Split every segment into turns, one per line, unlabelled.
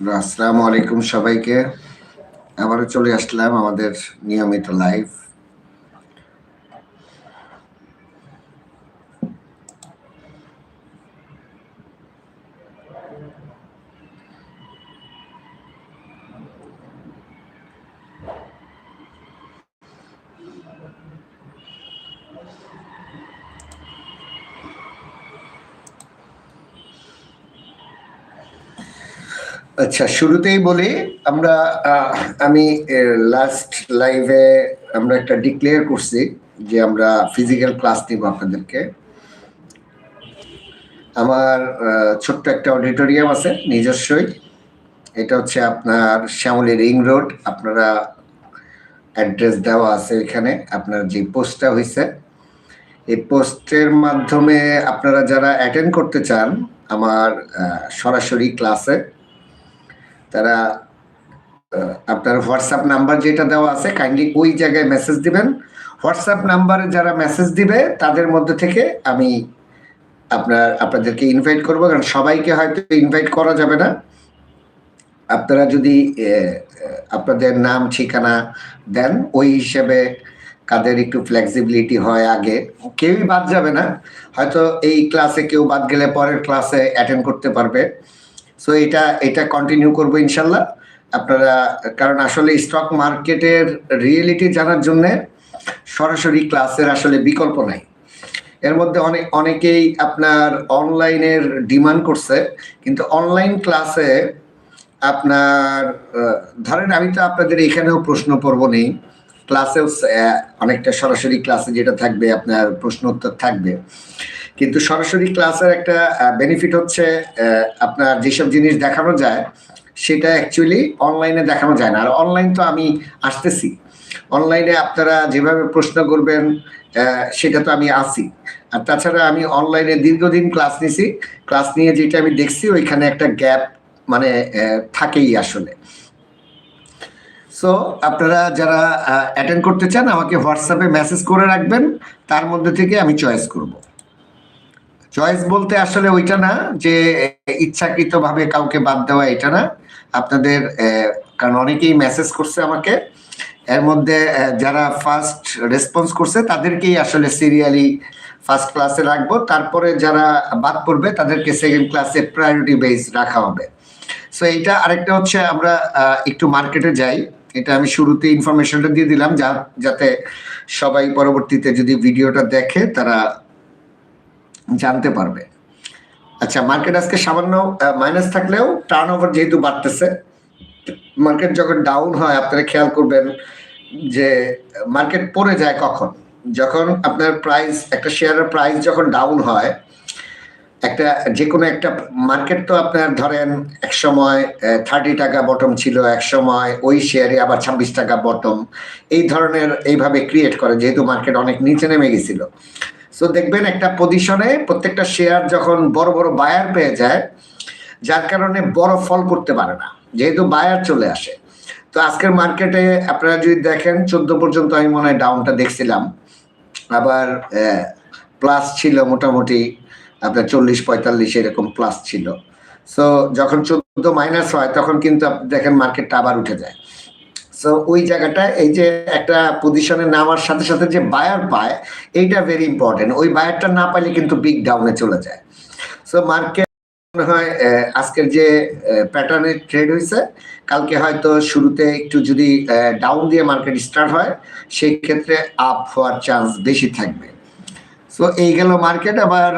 আসসালামু আলাইকুম সবাইকে। আবারও চলে আসলাম আমাদের নিয়মিত লাইভ আচ্ছা শুরুতেই বলি, আমরা আমি লাস্ট লাইভে আমরা একটা ডিক্লেয়ার করছি যে আমরা ফিজিক্যাল ক্লাস নিব আপনাদেরকে। আমার ছোট্ট একটা অডিটোরিয়াম আছে, নিজস্বই। এটা হচ্ছে আপনার শ্যামলী রিং রোড। আপনারা অ্যাড্রেস দেওয়া আছে এখানে, আপনার যে পোস্টটা হয়েছে এই পোস্টের মাধ্যমে আপনারা যারা অ্যাটেন্ড করতে চান, আমার সরাসরি ক্লাসে তারা আপনার হোয়াটসঅ্যাপ নাম্বার যেটা দেওয়া আছে কাইন্ডলি ওই জায়গায় মেসেজ দিবেন। হোয়াটসঅ্যাপ নাম্বারে যারা মেসেজ দিবে, তাদের মধ্যে থেকে আমি আপনার, আপনাদেরকে ইনভাইট করব, কারণ সবাইকে হয়তো ইনভাইট করা যাবে না। আপনারা যদি আপনাদের নাম, ঠিকানা দেন, ওই হিসেবে কাদের একটু ফ্লেক্সিবিলিটি হয় আগে, কেউই বাদ যাবে না। হয়তো এই ক্লাসে কেউ বাদ গেলে পরের ক্লাসে অ্যাটেন্ড করতে পারবে। সো এটা এটা কন্টিনিউ করব ইনশাল্লাহ। আপনারা, কারণ আসলে স্টক মার্কেটের রিয়েলিটি জানার জন্য সরাসরি ক্লাসের আসলে বিকল্প নাই। এর মধ্যে অনেক অনেকেই আপনার অনলাইনের ডিমান্ড করছে, কিন্তু অনলাইন ক্লাসে আপনার ধরেন আমি তো আপনাদের এখানেও প্রশ্ন পর্ব নেই। ক্লাসেও অনেকটা সরাসরি ক্লাসে যেটা থাকবে, আপনার প্রশ্ন উত্তর থাকবে। কিন্তু সরাসরি ক্লাসের একটা বেনিফিট হচ্ছে আপনার যেসব জিনিস দেখানো যায়, সেটা অ্যাকচুয়ালি অনলাইনে দেখানো যায় না। আর অনলাইন তো আমি আসতেছি। অনলাইনে আপনারা যেভাবে প্রশ্ন করবেন সেটা তো আমি আসি আর তাছাড়া আমি অনলাইনে দীর্ঘদিন ক্লাস নিছি। ক্লাস নিয়ে যেটা আমি দেখছি, ওইখানে একটা গ্যাপ মানে থাকেই আসলে। সো আপনারা যারা অ্যাটেন্ড করতে চান, আমাকে হোয়াটসঅ্যাপে মেসেজ করে রাখবেন। তার মধ্যে থেকে আমি চয়েস করব। চয়েস বলতে আসলে ওইটা না যে, ইচ্ছাকৃতভাবে কাউকে বাদ দেওয়া এটা না। আপনাদের কারণ অনেকেই মেসেজ করছে আমাকে। এর মধ্যে যারা ফার্স্ট রেসপন্স করছে তাদেরকেই আসলে সিরিয়ালি ফার্স্ট ক্লাসে রাখব। তারপরে যারা বাদ পড়বে তাদেরকে সেকেন্ড ক্লাসে প্রায়োরিটি বেস রাখা হবে। সো এইটা আরেকটা হচ্ছে আমরা একটু মার্কেটে যাই। এটা আমি শুরুতে ইনফরমেশনটা দিয়ে দিলাম যা, যাতে সবাই পরবর্তীতে যদি ভিডিওটা দেখে তারা জানতে পারবে। আচ্ছা মার্কেট আজকে সামান্য মাইনাস থাকলেও টার্ন ওভার যেহেতু বাড়তেছে মার্কেট যখন ডাউন হয়, আপনারা খেয়াল করবেন যে মার্কেট পড়ে যায় কখন? যখন আপনার প্রাইস একটা শেয়ারের প্রাইস যখন ডাউন হয়, একটা যে কোনো একটা মার্কেট তো আপনার ধরেন এক সময় থার্টি টাকা বটম ছিল, এক সময় ওই শেয়ারে আবার ছাব্বিশ টাকা বটম এই ধরনের এইভাবে ক্রিয়েট করে, যেহেতু মার্কেট অনেক নিচে নেমে গেছিল। সো দেখবেন একটা পজিশনে প্রত্যেকটা শেয়ার যখন বড় বড় বায়ার পেয়ে যায়, যার কারণে বড় ফল করতে পারে না, যেহেতু বায়ার চলে আসে। তো আজকের মার্কেটে আপনারা যদি দেখেন, চোদ্দ পর্যন্ত আমি মনে হয় ডাউনটা দেখছিলাম। আবার প্লাস ছিল মোটামুটি আপনার চল্লিশ, পঁয়তাল্লিশ এরকম প্লাস ছিল। সো যখন চোদ্দ মাইনাস হয়, তখন কিন্তু দেখেন মার্কেটটা আবার উঠে যায়। সো ওই জায়গাটা এই যে একটা পজিশনে নামার সাথে সাথে যে বায়ার পায়, এইটা ভেরি ইম্পর্টেন্ট ওই বায়ারটা না পাইলে কিন্তু বিগ ডাউনে চলে যায়। সো মার্কেট মনে হয় আজকের যে প্যাটার্নের ট্রেড হয়েছে কালকে হয়তো শুরুতে একটু যদি ডাউন দিয়ে মার্কেট স্টার্ট হয়, সেই ক্ষেত্রে আপ হওয়ার চান্স বেশি থাকবে। সো এই গেল মার্কেট আবার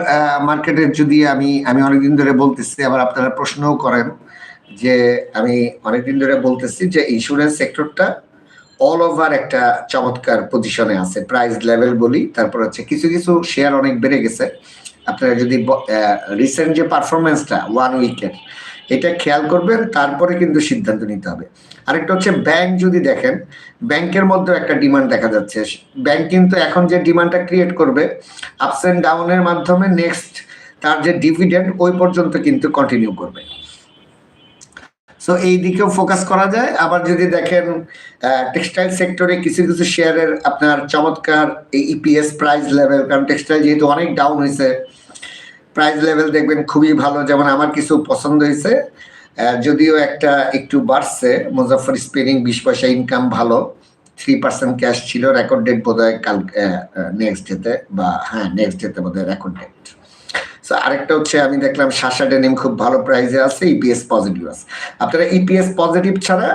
মার্কেটের যদি আমি আমি অনেকদিন ধরে বলতেছি, আবার আপনারা প্রশ্নও করেন। যে আমি অনেকদিন ধরে বলতেছি যে ইন্স্যুরেন্স সেক্টরটা অল ওভার একটা চমৎকার পজিশনে আছে। প্রাইস লেভেল বলি, তারপর হচ্ছে কিছু কিছু শেয়ার অনেক বেড়ে গেছে। আপনারা যদি রিসেন্ট যে পারফরমেন্সটা ওয়ান উইকের এটা খেয়াল করবেন, তারপরে কিন্তু সিদ্ধান্ত নিতে হবে। আরেকটা হচ্ছে ব্যাংক যদি দেখেন ব্যাংকের মধ্যেও একটা ডিমান্ড দেখা যাচ্ছে। ব্যাংক কিন্তু এখন যে ডিমান্ডটা ক্রিয়েট করবে আপস অ্যান্ড ডাউনের মাধ্যমে নেক্সট তার যে ডিভিডেন্ড ওই পর্যন্ত কিন্তু কন্টিনিউ করবে। সো এই দিকেও ফোকাস করা যায়। আবার যদি দেখেন টেক্সটাইল সেক্টরে কিছু কিছু শেয়ারের আপনার চমৎকার এই ইপিএস প্রাইস লেভেল কারণ টেক্সটাইল যেহেতু অনেক ডাউন হয়েছে প্রাইস লেভেল দেখবেন খুবই ভালো। যেমন আমার কিছু পছন্দ হয়েছে যদিও একটা একটু বাড়ছে। মুজাফর স্পেনিং বিশ পয়সা ইনকাম ভালো। থ্রি পার্সেন্ট ক্যাশ ছিল রেকর্ড ডেট বোধ হয় কাল নেক্সট ডেতে বা হ্যাঁ নেক্সট ডেতে বোধ হয় রেকর্ড ডেট সো আরেকটা হচ্ছে আমি দেখলাম শাসা ডেনিম খুব ভালো প্রাইসে আছে ইপিএস পজিটিভ আছে। আপনারা ইপিএস পজিটিভ ছাড়া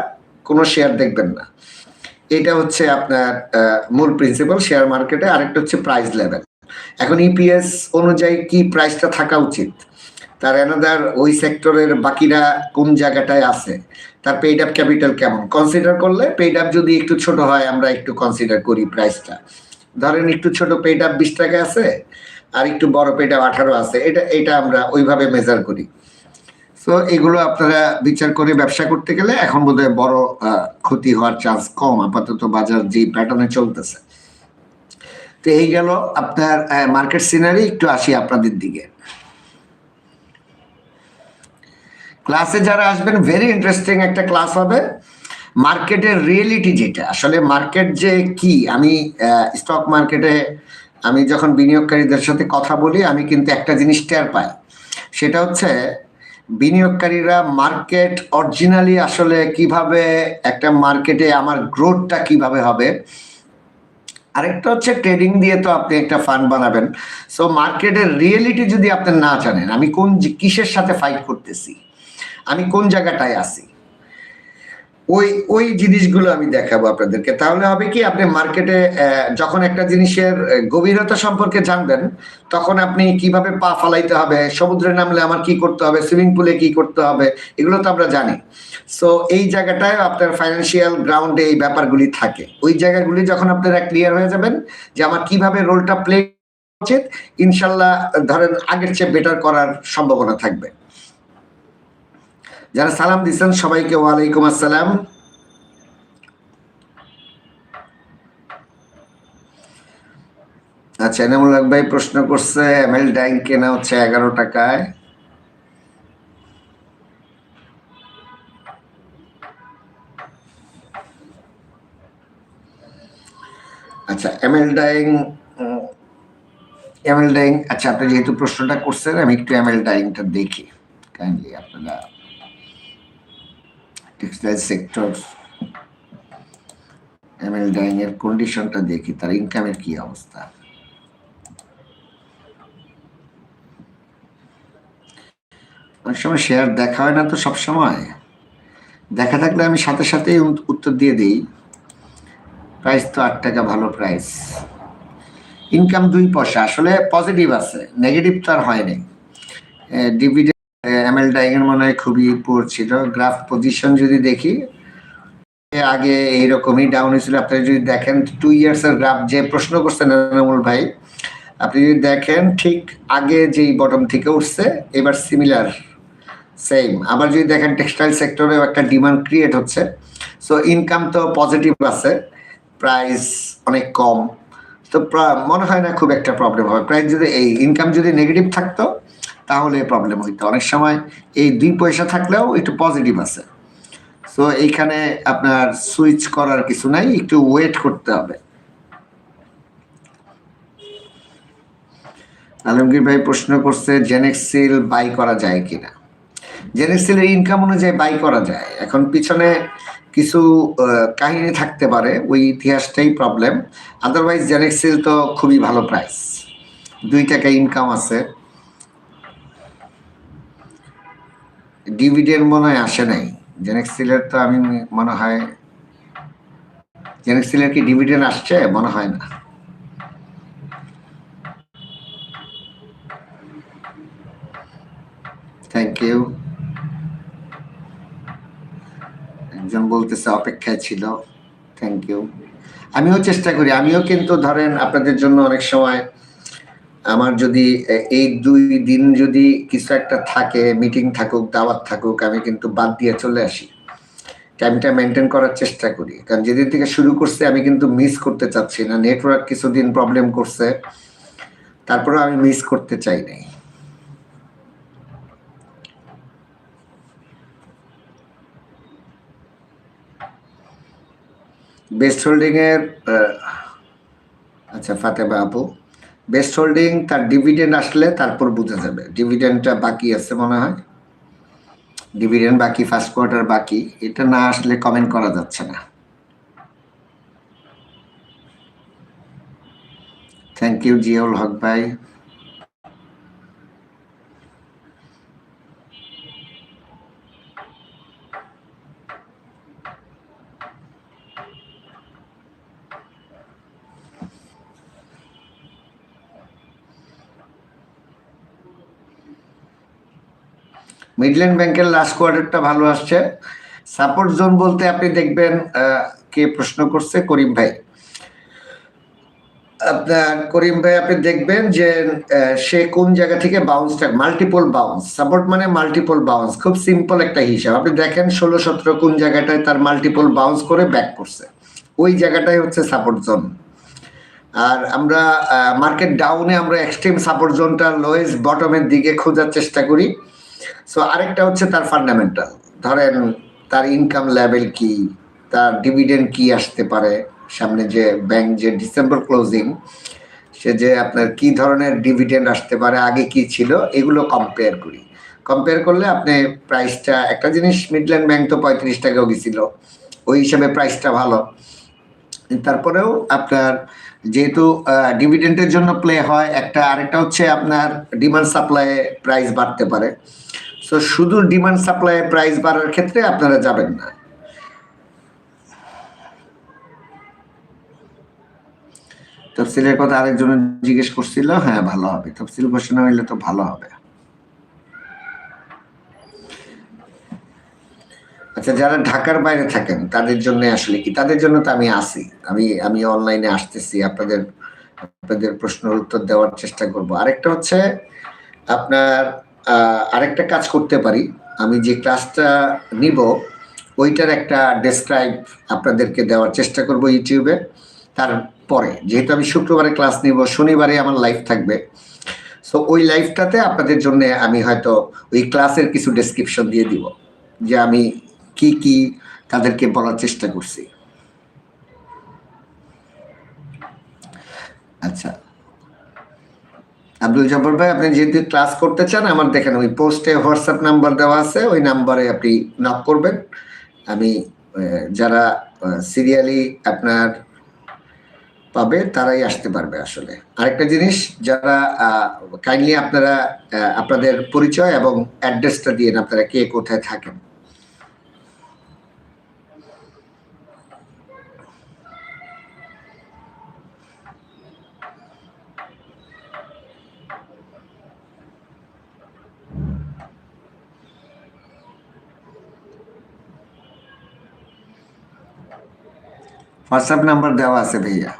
কোনো শেয়ার দেখবেন না। এটা হচ্ছে আপনার মূল প্রিন্সিপাল শেয়ার মার্কেটে আরেকটা হচ্ছে প্রাইস লেভেল এখন ইপিএস অনুযায়ী কি প্রাইসটা থাকা উচিত? তার এনাদার ওই সেক্টরের বাকিরা কোন জায়গাটায় আছে? তার পেইড আপ ক্যাপিটাল কেমন? কনসিডার করলে পেইড আপ যদি একটু ছোট হয়, আমরা একটু কনসিডার করি প্রাইসটা ধরেন একটু ছোট পেইড আপ বিশ টাকা আছে, আর একটু বড় পেইড আপ আঠারো আছে, এটা এটা আমরা ওইভাবে মেজার করি। তো এগুলো আপনারা বিচার করে ব্যবসা করতে গেলে এখন বোধহয় বড় ক্ষতি হওয়ার চান্স কম, আপাতত বাজার যে প্যাটার্নে চলতেছে। তো এই গেল আপনার মার্কেট সিনারি একটু আসি আপনাদের দিকে। ক্লাসে যারা আসবেন ভেরি ইন্টারেস্টিং একটা ক্লাস হবে। মার্কেটের রিয়েলিটি যেটা, আসলে মার্কেট যে কি, আমি স্টক মার্কেটে আমি যখন বিনিয়োগকারীদের সাথে কথা বলি, আমি কিন্তু একটা জিনিস টের পাই। সেটা হচ্ছে, বিনিয়োগকারীরা মার্কেট অরিজিনালি আসলে কীভাবে একটা মার্কেটে আমার গ্রোথটা কীভাবে হবে। আরেকটা হচ্ছে ট্রেডিং দিয়ে তো আপনি একটা ফান্ড বানাবেন। সো মার্কেটের রিয়েলিটি যদি আপনি না জানেন, আমি কোন কিসের সাথে ফাইট করতেছি, আমি কোন জায়গাটায় আছি ওই ওই জিনিসগুলো আমি দেখাবো আপনাদেরকে। তাহলে হবে কি, আপনি মার্কেটে যখন একটা জিনিসের গভীরতা সম্পর্কে জানবেন, তখন আপনি কীভাবে পা ফালাইতে হবে, সমুদ্রে নামলে আমার কি করতে হবে সুইমিং পুলে কি করতে হবে, এগুলো তো আমরা জানি। সো এই জায়গাটায় আপনার ফাইন্যান্সিয়াল গ্রাউন্ডে এই ব্যাপারগুলি থাকে। ওই জায়গাগুলি যখন আপনারা ক্লিয়ার হয়ে যাবেন যে আমার কীভাবে রোলটা প্লে উচিত, ইনশাল্লাহ, ধরেন আগের চেয়ে বেটার করার সম্ভাবনা থাকবে। যারা সালাম দিচ্ছেন, সবাইকে ওয়ালাইকুম আসসালাম। আচ্ছা এনামুল হক ভাই প্রশ্ন করছে, এম এল ডাইং কেনা হচ্ছে এগারো টাকায়। আচ্ছা M L dyeing M L dyeing আচ্ছা আপনি যেহেতু প্রশ্নটা করছেন, আমি একটু এম এল ডাইংটা দেখি। কাইন্ডলি আপনারা টেক্সটাইল সেক্টর এমএল ডাইং এর কন্ডিশনটা দেখি, তার ইনকামের কি অবস্থা? অনেক সময় শেয়ার দেখা হয় না তো সব সময় দেখা থাকলে আমি সাথে সাথেই উত- উত্তর দিয়ে দিই। প্রাইস তো আট টাকা, ভালো প্রাইস ইনকাম দুই পয়সা, আসলে পজিটিভ আছে নেগেটিভ তো আর হয়নি ডিভিডেন্ড এমএল ডাইং মনে হয় খুবই পুর ছিল। গ্রাফ পজিশন যদি দেখি আগে এইরকমই ডাউন হয়েছিল। আপনি যদি দেখেন টু ইয়ার্স এর গ্রাফ যে প্রশ্ন করছেন এনামুল ভাই, আপনি যদি দেখেন, ঠিক আগে যেই বটম থেকে উঠছে, এবার সিমিলার সেম আবার যদি দেখেন টেক্সটাইল সেক্টরেও একটা ডিমান্ড ক্রিয়েট হচ্ছে। সো ইনকাম তো পজিটিভ আছে প্রাইস অনেক কম। তো মনে হয় না খুব একটা প্রবলেম হবে। প্রাইস যদি এই ইনকাম যদি নেগেটিভ থাকতো তাহলে প্রবলেম হইতো। অনেক সময় এই দুই পয়সা থাকলেও একটু পজিটিভ আছে। সো এইখানে আপনার সুইচ করার কিছু নাই, একটু ওয়েট করতে হবে। আলমগীর ভাই প্রশ্ন করছে জেনেক্সিল বাই করা যায় কিনা? জেনেক্সিলের ইনকাম অনুযায়ী বাই করা যায়। এখন পিছনে কিছু কাহিনী থাকতে পারে, ওই ইতিহাসটাই প্রবলেম আদারওয়াইজ জেনেক্সিল তো খুবই ভালো প্রাইস দুই টাকা ইনকাম আছে। ডিভিডেন্ড মনে হয় আসে নাই। জেনেক্সিলের তো আমি মনে হয় জেনেক্সিলের কি ডিভিডেন্ড আসছে? মনে হয় না। থ্যাংক ইউ একজন বলতেছে অপেক্ষায় ছিল। থ্যাংক ইউ আমিও চেষ্টা করি। আমিও কিন্তু ধরেন আপনাদের জন্য অনেক সময় আমার যদি এই দুই দিন যদি কিছু একটা থাকে মিটিং থাকুক, দাওয়াত থাকুক, আমি কিন্তু বাদ দিয়ে চলে আসি। টাইমটা মেনটেন করার চেষ্টা করি। কারণ যেদিন থেকে শুরু করছে, আমি কিন্তু মিস করতে চাচ্ছি না। নেটওয়ার্ক কিছুদিন প্রবলেম করছে, তারপরেও আমি মিস করতে চাই নাই। বেস্ট হোল্ডিং এর আচ্ছা ফাতেমা আপু। বেস্ট হোল্ডিং তার ডিভিডেন্ড আসলে তারপর বোঝা যাবে। ডিভিডেন্ডটা বাকি আছে মনে হয়। ডিভিডেন্ড বাকি ফার্স্ট কোয়ার্টার বাকি, এটা না আসলে কমেন্ট করা যাচ্ছে না। থ্যাংক ইউ জিয়াউল হক ভাই। মিডল্যান্ড ব্যাংকের লাস্ট কোয়ার্টারটা ভালো আসছে। সাপোর্ট জোন বলতে আপনি দেখবেন কে প্রশ্ন করছে? করিম ভাই। আপনার করিম ভাই, আপনি দেখবেন যে সে কোন জায়গা থেকে বাউন্সটা মাল্টিপল বাউন্স সাপোর্ট মানে মাল্টিপল বাউন্স খুব সিম্পল একটা হিসাব। আপনি দেখেন, ষোলো, সতেরো কোন জায়গাটায় তার মাল্টিপল বাউন্স করে ব্যাক করছে। ওই জায়গাটাই হচ্ছে সাপোর্ট জোন আর আমরা মার্কেট ডাউনে আমরা এক্সট্রিম সাপোর্ট জোনটা লোয়েস্ট বটমের দিকে খোঁজার চেষ্টা করি। সো আরেকটা হচ্ছে তার ফান্ডামেন্টাল ধরেন, তার ইনকাম লেভেল কি, তার ডিভিডেন্ড কি আসতে পারে, সামনে যে ব্যাংক যে ডিসেম্বর ক্লোজিং সে যে আপনার কি ধরনের ডিভিডেন্ড আসতে পারে, আগে কি ছিল, এগুলো কম্পেয়ার করি। কম্পেয়ার করলে আপনি প্রাইসটা একটা জিনিস মিডল্যান্ড ব্যাংক তো পঁয়ত্রিশ টাকাও গেছিল ওই হিসাবে প্রাইসটা ভালো। তারপরেও আপনার যেহেতু ডিভিডেন্টের জন্য প্লে হয়, একটা আরেকটা হচ্ছে আপনার ডিমান্ড সাপ্লাই প্রাইস বাড়তে পারে। সো শুধু ডিমান্ড সাপ্লাই প্রাইস বাড়ার ক্ষেত্রে আপনারা যাবেন না। তফসিলের কথা আরেকজন জিজ্ঞেস করছিল হ্যাঁ ভালো হবে। তফসিল ঘোষণা হইলে তো ভালো হবে। আচ্ছা যারা ঢাকার বাইরে থাকেন, তাদের জন্য আসলে কি? তাদের জন্য তো আমি আসি আমি আমি অনলাইনে আসতেছি। আপনাদের আপনাদের প্রশ্নের উত্তর দেওয়ার চেষ্টা করব। আরেকটা হচ্ছে আপনার আরেকটা কাজ করতে পারি। আমি যে ক্লাসটা নিব, ওইটার একটা ডেসক্রাইব আপনাদেরকে দেওয়ার চেষ্টা করব ইউটিউবে তারপরে যেহেতু আমি শুক্রবারে ক্লাস নিব, শনিবারে আমার লাইভ থাকবে। সো ওই লাইভটাতে আপনাদের জন্য আমি হয়তো ওই ক্লাসের কিছু ডেসক্রিপশন দিয়ে দিব। যে আমি কি কি তাদেরকে বলার চেষ্টা করছি? আচ্ছা। আব্দুল জব্বর ভাই, আপনি যেহেতু ক্লাস করতে চান, আমার দেখেন ওই পোস্টে হোয়াটসঅ্যাপ নাম্বার দেওয়া আছে, ওই নাম্বারে আপনি নক করবেন। আমি যারা সিরিয়ালি আপনার পাবে, তারাই আসতে পারবে আসলে। আরেকটা জিনিস, যারা কাইন্ডলি আপনারা আপনাদের পরিচয় এবং অ্যাড্রেসটা দিয়ে আপনারা কে কোথায় থাকেন। হোয়াটসঅ্যাপ নাম্বার দেওয়া আছে ভাইয়া।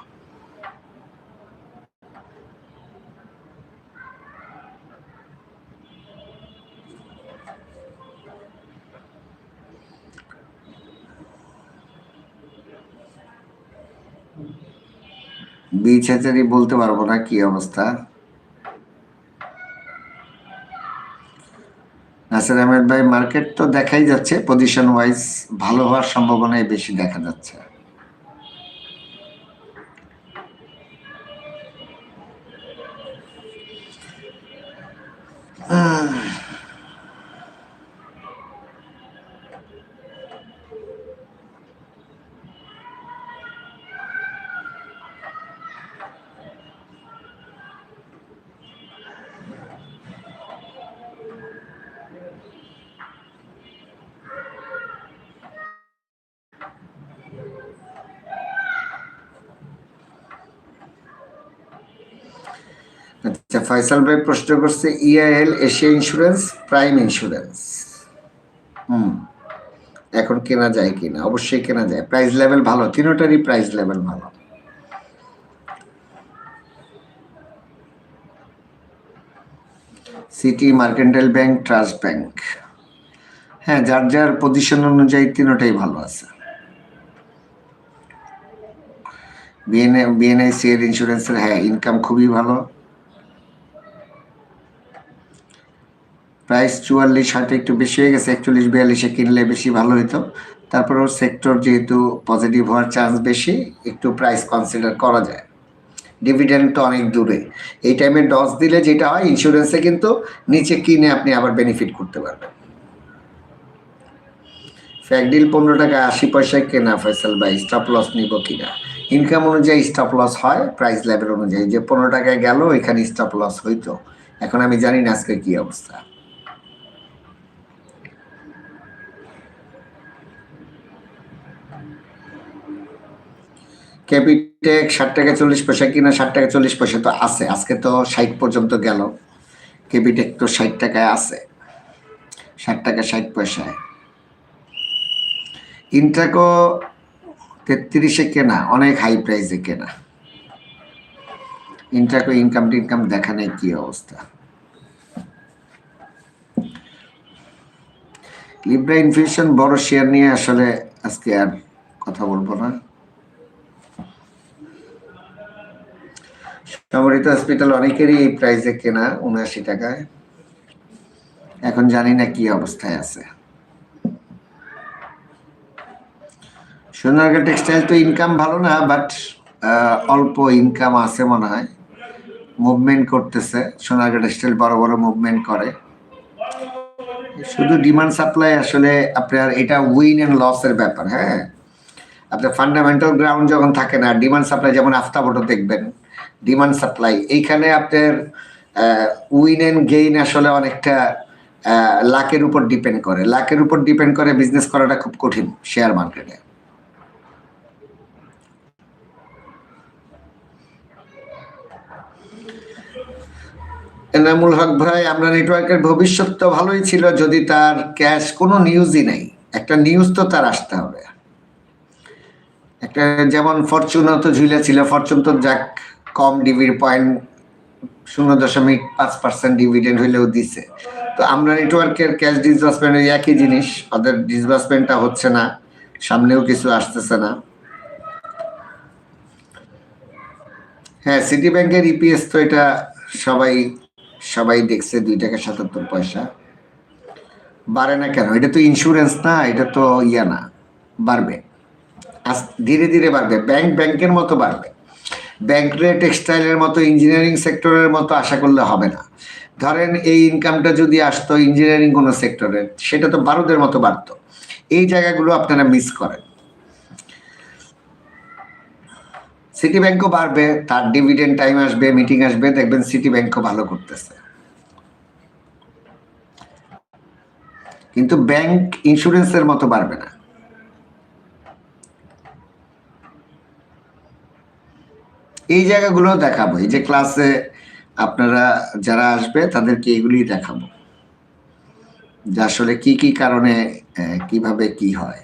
হ্যাচারি বলতে পারব না কি অবস্থা। নাসির আহমেদ ভাই মার্কেট তো দেখাই যাচ্ছে পজিশন ওয়াইজ ভালো হওয়ার সম্ভাবনাই বেশি দেখা যাচ্ছে। আচ্ছা ফয়সাল ভাই প্রশ্ন করছে E I L Asia insurance prime insurance হুম, এখন কেনা যায় কিনা? অবশ্যই কেনা যায়। প্রাইস লেভেল ভালো, তিনোটারই প্রাইস লেভেল ভালো। City mercantile bank trust bank হ্যাঁ যার যার পজিশন অনুযায়ী তিনোটাই ভালো আছে। বিএনএ বিএনআইসি এর ইন্স্যুরেন্সের হ্যাঁ ইনকাম খুবই ভালো। প্রাইস চুয়াল্লিশ হয়তো একটু বেশি হয়ে গেছে, একচল্লিশ বিয়াল্লিশে কিনলে বেশি ভালো হতো তারপরেও সেক্টর যেহেতু পজিটিভ হওয়ার চান্স বেশি, একটু প্রাইস কনসিডার করা যায়। ডিভিডেন্ড তো অনেক দূরে। এই টাইমে ডস দিলে যেটা হয় ইন্স্যুরেন্সে কিন্তু নিচে কিনে আপনি আবার বেনিফিট করতে পারবেন। ফ্যাকডিল পনেরো টাকা আশি পয়সায় কেনা ফয়সাল ভাই স্টপ লস নিব কিনা? ইনকাম অনুযায়ী স্টপ লস হয় প্রাইস লেভেল অনুযায়ী। যে পনেরো টাকায় গেল এখানে স্টপ লস হইতো। এখন আমি জানি না আজকে কী অবস্থা। ক্যাপিটেক ষাট টাকা চল্লিশ পয়সা, কিনা ষাট টাকা চল্লিশ পয়সা তো আছে। আজকে তো ষাট পর্যন্ত গেল। ক্যাপিটেক তো ষাট টাকায় আছে। ষাট টাকা ষাট পয়সায়। ইন্ট্রাকো তেত্রিশে কেনা, অনেক হাই প্রাইসে কেনা। ইন্ট্রাকো ইনকাম টিনকাম দেখা নেই কি অবস্থা। লিব্রা ইনফিউশন বড় শেয়ার নিয়ে আসলে আজকে আর কথা বলব না। সমরিত হসপিটাল অনেকেরই এই প্রাইসে কেনা উনআশি টাকায়। এখন জানি না কি অবস্থায় আছে। সোনারগাঁ টেক্সটাইল তো ইনকাম ভালো না বাট অল্প ইনকাম আছে মনে হয়। মুভমেন্ট করতেছে। সোনারগাঁ টেক্সটাইল বড় বড় মুভমেন্ট করে। শুধু ডিমান্ড সাপ্লাই আসলে আপনার এটা উইন এন্ড লসের ব্যাপার হ্যাঁ? আপনার ফান্ডামেন্টাল গ্রাউন্ড যখন থাকে না ডিমান্ড সাপ্লাই যেমন আফতাবটো দেখবেন। ডিমান্ড সাপ্লাই এইখানে আপনার উইন এন্ড গেইন আসলে অনেকটা লাকের উপর ডিপেন্ড করে। লাকের উপর ডিপেন্ড করে বিজনেস করাটা খুব কঠিন শেয়ার মার্কেটে এনামুল হক ভাই আমরা নেটওয়ার্কের ভবিষ্যৎ তো ভালোই ছিল, যদি তার ক্যাশ কোনো নিউজই নেই। একটা নিউজ তো তার আসতে হবে। একটা যেমন ফরচুনও তো ঝুলে ছিল ফরচুন তো যাক কম ডিভির পয়েন্ট, শূন্য দশমিক পাঁচ পার্সেন্ট ডিভিডেন্ড হইলেও দিছে। তো আমরা নেটওয়ার্কের ক্যাশ ডিসবার্সমেন্ট একই জিনিস, ওদের ডিসবার্সমেন্টটা হচ্ছে না, সামনেও কিছু আসতেছে না। হ্যাঁ সিটি ব্যাংকের ইপিএস তো এটা সবাই সবাই দেখছে দুই টাকা সাতাত্তর পয়সা। বাড়ে না কেন? এটা তো ইন্স্যুরেন্স না, এটা তো ইয়া না, বাড়বে। ধীরে ধীরে বাড়বে। ব্যাংক ব্যাংকের মতো বাড়বে। ব্যাংক রে, টেক্সটাইলের মতো, ইঞ্জিনিয়ারিং সেক্টরের মতো আশা করলে হবে না। ধরেন এই ইনকামটা যদি আসতো, ইঞ্জিনিয়ারিং কোনো সেক্টরের সেটা তো বারোদের মতো বাড়তো। এই জায়গাগুলো আপনারা মিস করেন। সিটি ব্যাংকও বাড়বে, তার ডিভিডেন্ড টাইম আসবে মিটিং আসবে, দেখবেন সিটি ব্যাংকও ভালো করতেছে। কিন্তু ব্যাংক ইন্স্যুরেন্সের মতো বাড়বে না। এই জায়গাগুলো দেখাবো। এই যে ক্লাসে আপনারা যারা আসবে, তাদেরকে এগুলি দেখাবো। যে আসলে কি কি কারণে কীভাবে কি হয়।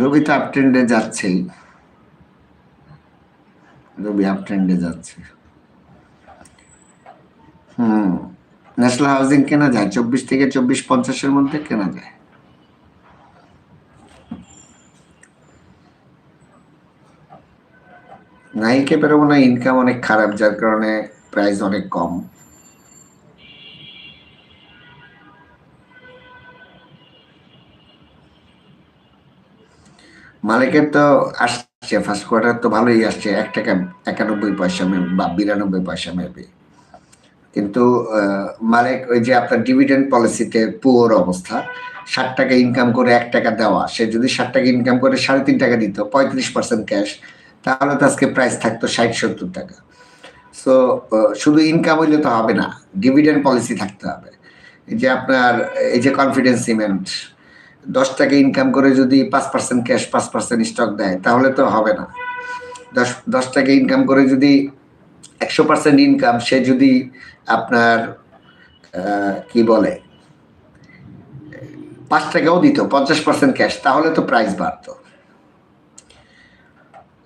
রবি তো আপট্রেন্ডে যাচ্ছেই রবি আপট্রেন্ডে যাচ্ছে। হুম। ন্যাশনাল হাউজিং কেনা যায়? চব্বিশ থেকে চব্বিশ পঞ্চাশের মধ্যে কেনা যায়। নাইকে পেরোবো না ইনকাম অনেক খারাপ, যার কারণে প্রাইস অনেক কম। মালিকের তো আসছে ফার্স্ট কোয়ার্টার তো ভালোই আসছে, এক টাকা একানব্বই পয়সা বা বিরানব্বই পয়সা মেবি কিন্তু মালিক ওই যে আপনার ডিভিডেন্ড পলিসিতে পুয়োর অবস্থা, ষাট টাকা ইনকাম করে এক টাকা দেওয়া, সে যদি ষাট টাকা ইনকাম করে সাড়ে তিন টাকা দিত, পঁয়ত্রিশ পার্সেন্ট ক্যাশ তাহলে তো আজকে প্রাইস থাকতো ষাট সত্তর টাকা। সো শুধু ইনকাম হইলে তো হবে না ডিভিডেন্ড পলিসি থাকতে হবে। এই যে আপনার, এই যে কনফিডেন্স সিমেন্ট দশ টাকা ইনকাম করে যদি পাঁচ পার্সেন্ট ক্যাশ পাঁচ পার্সেন্ট স্টক দেয়, তাহলে তো হবে না। দশ দশ টাকা ইনকাম করে যদি একশো পার্সেন্ট ইনকাম সে যদি আপনার কি বলে, পাঁচ টাকাও দিত, পঞ্চাশ পার্সেন্ট ক্যাশ তাহলে তো প্রাইস বাড়তো।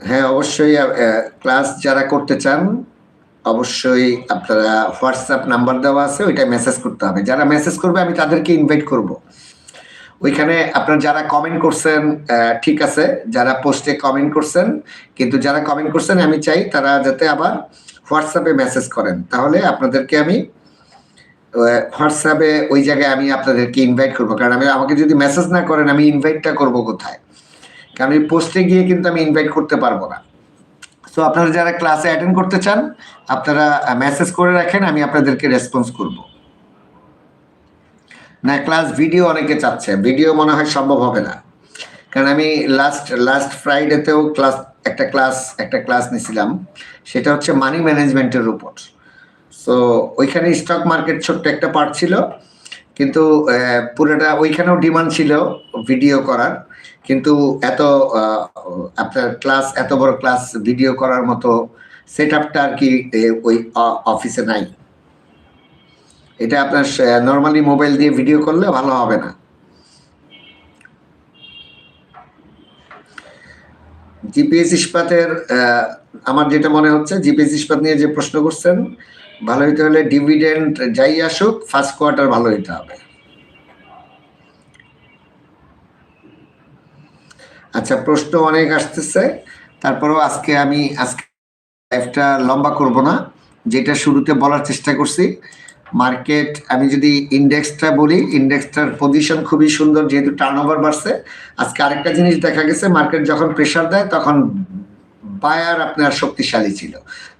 হ্যাঁ অবশ্যই ক্লাস যারা করতে চান, অবশ্যই আপনারা হোয়াটসঅ্যাপ নাম্বার দেওয়া আছে ওইটা মেসেজ করতে হবে। যারা মেসেজ করবে, আমি তাদেরকে ইনভাইট করব। ওইখানে আপনার যারা কমেন্ট করছেন ঠিক আছে, যারা পোস্টে কমেন্ট করছেন, কিন্তু যারা কমেন্ট করছেন, আমি চাই তারা যাতে আবার হোয়াটসঅ্যাপে মেসেজ করেন। তাহলে আপনাদেরকে আমি হোয়াটসঅ্যাপে ওই জায়গায় আমি আপনাদেরকে ইনভাইট করব। কারণ আমি, আমাকে যদি মেসেজ না করেন, আমি ইনভাইটটা করব কোথায়? কারণ ওই পোস্টে গিয়ে কিন্তু আমি ইনভাইট করতে পারব না। সো আপনারা যারা ক্লাসে অ্যাটেন্ড করতে চান, আপনারা মেসেজ করে রাখেন, আমি আপনাদেরকে রেসপন্স করব। না ক্লাস ভিডিও অনেকে চাচ্ছে। ভিডিও মনে হয় সম্ভব হবে না। কারণ আমি লাস্ট লাস্ট ফ্রাইডেতেও ক্লাস একটা ক্লাস একটা ক্লাস নিছিলাম। সেটা হচ্ছে মানি ম্যানেজমেন্টের উপর। সো ওইখানে স্টক মার্কেট ছোট্ট একটা পার্ট ছিল। কিন্তু পুরোটা ওইখানেও ডিমান্ড ছিল ভিডিও করার। কিন্তু এত আপনার ক্লাস এত বড় ক্লাস ভিডিও করার মতো সেট আপটা আর কি ওই অফিসে নাই। এটা আপনার নর্মালি মোবাইল দিয়ে ভিডিও করলে ভালো হবে না। জিপিএস ইস্পাতের আমার যেটা মনে হচ্ছে জিপিএস ইস্পাত নিয়ে যে প্রশ্ন করছেন, ভালো হইতে হলে ডিভিডেন্ড যাই আসুক ফার্স্ট কোয়ার্টার ভালো হইতে হবে। আচ্ছা প্রশ্ন অনেক আসতেছে, তারপরেও আজকে আমি, আজকে লাইফটা লম্বা করব না, যেটা শুরুতে বলার চেষ্টা করছি। মার্কেট, আমি যদি ইন্ডেক্সটা বলি ইন্ডেক্সটার পজিশন খুবই সুন্দর, যেহেতু টার্নওভার বাড়ছে। আজকে আরেকটা জিনিস দেখা গেছে মার্কেট যখন প্রেসার দেয়, তখন বায়ার আপনার শক্তিশালী ছিল,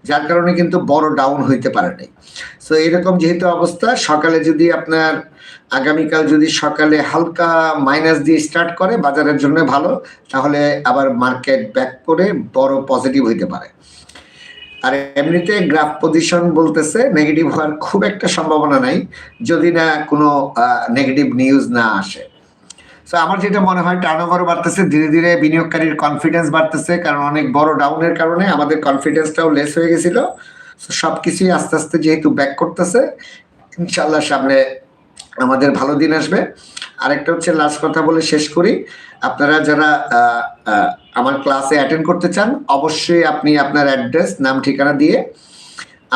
যার কারণে কিন্তু বড় ডাউন হইতে পারে নাই। সো এরকম যেহেতু অবস্থা, সকালে যদি আপনার আগামীকাল যদি সকালে হালকা মাইনাস দিয়ে স্টার্ট করে, বাজারের জন্য ভালো, তাহলে আবার মার্কেট ব্যাক করে বড় পজিটিভ হইতে পারে। আর এমনিতে গ্রাফ পজিশন বলতেছে নেগেটিভ হওয়ার খুব একটা সম্ভাবনা নাই, যদি না কোনো নেগেটিভ নিউজ না আসে। তো আমার যেটা মনে হয় টার্ন ওভার বাড়তেছে, ধীরে ধীরে বিনিয়োগকারীর কনফিডেন্স বাড়তেছে, কারণ অনেক বড় ডাউনের কারণে আমাদের কনফিডেন্সটাও লেস হয়ে গেছিল। সব কিছুই আস্তে আস্তে যেহেতু ব্যাক করতেছে ইনশাল্লাহ সামনে আমাদের ভালো দিন আসবে। আরেকটা হচ্ছে লাস্ট কথা বলে শেষ করি। আপনারা যারা আমার ক্লাসে অ্যাটেন্ড করতে চান, অবশ্যই আপনি আপনার অ্যাড্রেস নাম, ঠিকানা দিয়ে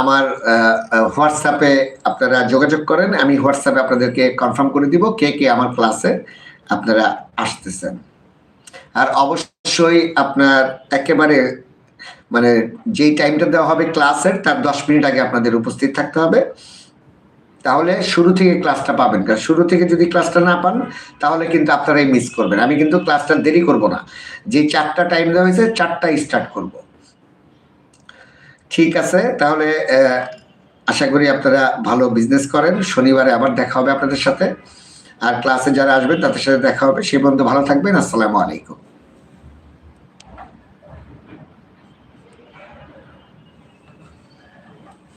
আমার হোয়াটসঅ্যাপে আপনারা যোগাযোগ করেন। আমি হোয়াটসঅ্যাপে আপনাদেরকে কনফার্ম করে দিব কে কে আমার ক্লাসে আপনারা আসতেছেন। আর অবশ্যই আপনার একেবারে মানে যেই টাইমটা দেওয়া হবে ক্লাসের তার দশ মিনিট আগে আপনাদের উপস্থিত থাকতে হবে। তাহলে শুরু থেকে ক্লাসটা পাবেন। কারণ শুরু থেকে যদি ক্লাসটা না পান, তাহলে কিন্তু আপনারাই মিস করবেন। আমি কিন্তু ক্লাসটা দেরি করব না। যে চারটা টাইম দেওয়া হয়েছে, চারটা স্টার্ট করব। ঠিক আছে? তাহলে আশা করি আপনারা ভালো বিজনেস করেন। শনিবারে আবার দেখা হবে আপনাদের সাথে। আর ক্লাসে যারা আসবেন, তাদের সাথে দেখা হবে। সে পর্যন্ত ভালো থাকবেন। আসসালামু আলাইকুম।